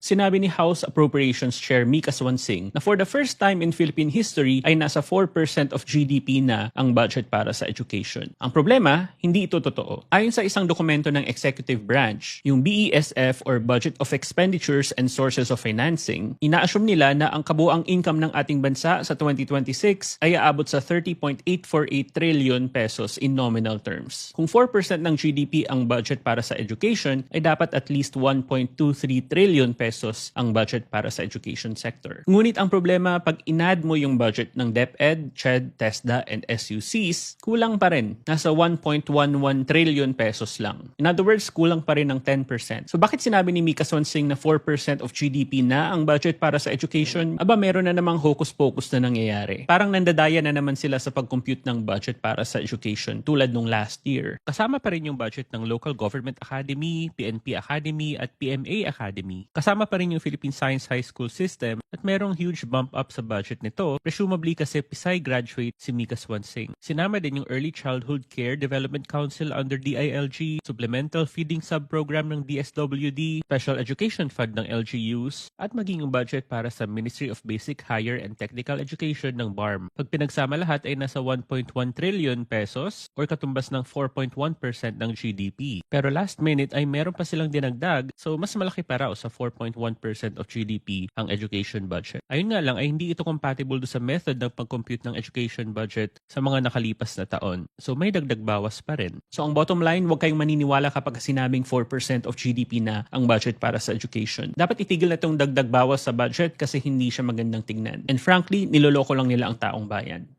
Sinabi ni House Appropriations Chair Mika Swansing na for the first time in Philippine history ay nasa 4% of GDP na ang budget para sa education. Ang problema, hindi ito totoo. Ayon sa isang dokumento ng executive branch, yung BESF or Budget of Expenditures and Sources of Financing, ina-assume nila na ang kabuang income ng ating bansa sa 2026 ay aabot sa 30.848 trillion pesos in nominal terms. Kung 4% ng GDP ang budget para sa education, ay dapat at least 1.23 trillion pesos pesos ang budget para sa education sector. Ngunit ang problema, pag inad mo yung budget ng DepEd, CHED, TESDA, and SUCs, kulang pa rin. Nasa 1.11 trillion pesos lang. In other words, kulang pa rin ng 10%. So bakit sinabi ni Mika Swansing na 4% of GDP na ang budget para sa education? Aba, meron na namang hocus-pocus na nangyayari. Parang nandadaya na naman sila sa pag-compute ng budget para sa education tulad nung last year. Kasama pa rin yung budget ng Local Government Academy, PNP Academy, at PMA Academy. Kasama Kasama pa rin yung Philippine Science High School System at merong huge bump up sa budget nito, presumably kasi Pisay graduate si Mika Swansing. Sinama din yung Early Childhood Care Development Council under DILG, Supplemental Feeding Sub-Program ng DSWD, Special Education Fund ng LGUs, at maging yung budget para sa Ministry of Basic, Higher and Technical Education ng BARM. Pag pinagsama lahat ay nasa 1.1 trillion pesos or katumbas ng 4.1% ng GDP. Pero last minute ay meron pa silang dinagdag so mas malaki pa raw sa 4. 1.1% of GDP ang education budget. Ayun nga lang ay hindi ito compatible do sa method ng pag-compute ng education budget sa mga nakalipas na taon. So may dagdag bawas pa rin. So ang bottom line, huwag kayong maniniwala kapag sinabing 4% of GDP na ang budget para sa education. Dapat itigil na itong dagdag bawas sa budget kasi hindi siya magandang tingnan. And frankly, niloloko lang nila ang taong bayan.